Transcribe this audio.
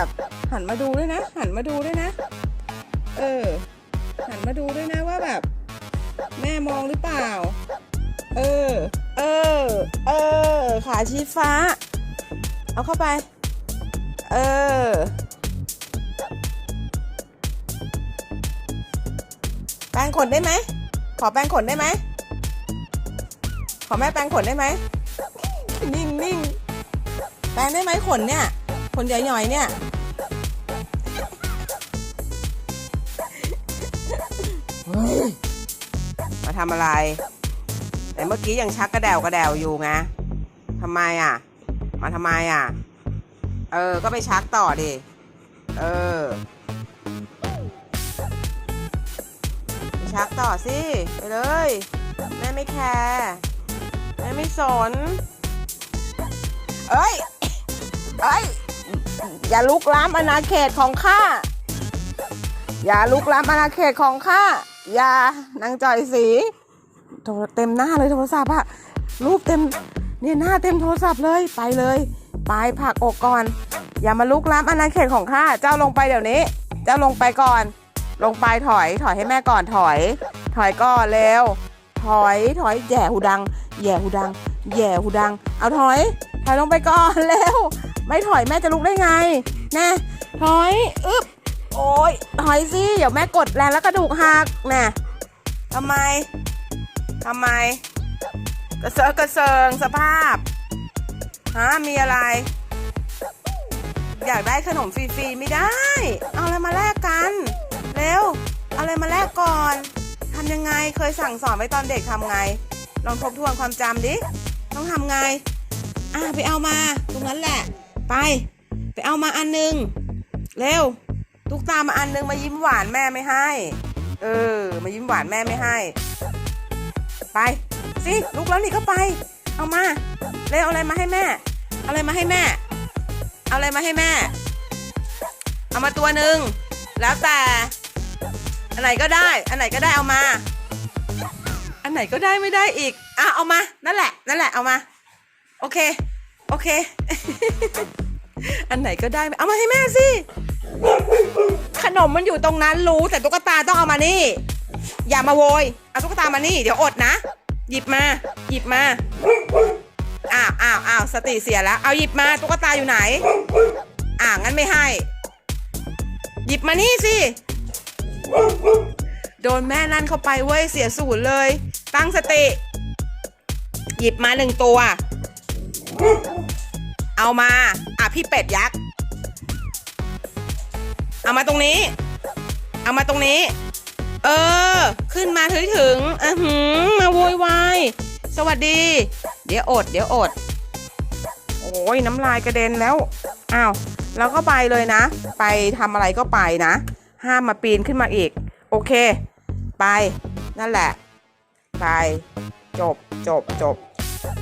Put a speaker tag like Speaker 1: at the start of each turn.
Speaker 1: แบบหันมาดูด้วยนะ หันมาดูด้วยนะ เออ หันมาดูด้วยนะว่าแบบ แม่มองหรือเปล่า เออ เออ เออ ขาชี้ฟ้า เอาเข้าไป เออแปรงขนได้ไหม ขอแปรงขนได้ไหม ขอแม่แปรงขนได้ไหม นิ่งนิ่งแปรงได้ไหมขนเนี่ย ขนหย่อยๆเนี่ย มาทำอะไร แต่เมื่อกี้ยังชักกระเดวกระเดวอยู่ไงทำไมอะ มาทำไมอะ เออ ก็ไปชักต่อดิ เออไปชักต่อสิ ไปเลย แม่ไม่แคร์แม่ไม่สน เอ้ย เอ้ย อย่าลุกล้ำอาณาเขตของข้า อย่าลุกล้ำอาณาเขตของข้า ยานางจ่อยสีเต็มหน้าเลยโทรศัพท์อะรูปเต็มเนี่ยหน้าเต็มโทรศัพท์เลยไปเลย ไปผักอกก่อน อย่ามาลุกล้ำอาณาเขตของข้าเจ้าลงไปเดี๋ยวนี้ เจ้าลงไปก่อน ลงไปถอยถอยให้แม่ก่อนถอย ถอยก่อนเร็วถอยถอยแย่หูดัง แย่หูดัง แย่หูดัง เอาถอย ถอยลงไปก่อนเร็วไม่ถอยแม่จะลุกได้ไงแน่ถอยอึ๊บ โอ้ยถอยสิเดี๋ยวแม่กดแรงแล้วกระดูกหักน่ทำไมทำไม กระเซาะกระเซิงสภาพฮะมีอะไร อยากได้ขนมฟรีๆไม่ได้ เอาอะไรมาแลกกัน เร็ว เอาอะไรมาแลกก่อนทำยังไงเคยสั่งสอนไว้ตอนเด็กทำไง ลองทบทวนความจำดิ ต้องทำไง อะไปเอามา ตรงนั้นแหละ ไป ไปเอามาอันหนึง เร็ว ตุ๊กตามาอันหนึงมายิ้มหวานแม่ไม่ให้ เออ มายิ้มหวานแม่ไม่ให้ ไปสิลุกแล้วนี่ก็ไป เอามาเร็วเอาอะไรมาให้แม่ เอาอะไรมาให้แม่ เอาอะไรมาให้แม่ เอามาตัวหนึ่งแล้วแต่ อันไหนก็ได้ อันไหนก็ได้เอามา อันไหนก็ได้ไม่ได้อีกอะเอามา นั่นแหละ นั่นแหละเอามา โอเค โอเค อันไหนก็ได้ เอามาให้แม่สิ นมมันอยู่ตรงนั้นรู้แต่ตุ๊กตาต้องเอามานี่ อย่ามาโวย เอาตุ๊กตามานี่ เดี๋ยวอดนะ หยิบมา หยิบมา อ้าวอ้าวอ้าวสติเสียแล้ว เอาหยิบมาตุ๊กตาอยู่ไหน อ่างั้นไม่ให้ หยิบมานี่สิ โดนแม่นั่นเข้าไปเว้ยเสียศูนย์เลย ตั้งสติ หยิบมาหนึ่งตัว เอามา อะพี่เป็ดยักษ์ เอามาตรงนี้ เอามาตรงนี้ เออ ขึ้นมาถึงถึงอือหือมาโวยวายสวัสดี เดี๋ยวอด เดี๋ยวอด โอ้ยน้ำลายกระเด็นแล้ว อ้าวแล้วก็ไปเลยนะ ไปทำอะไรก็ไปนะ ห้ามมาปีนขึ้นมาอีก โอเค ไป นั่นแหละ ไป จบ จบ จบ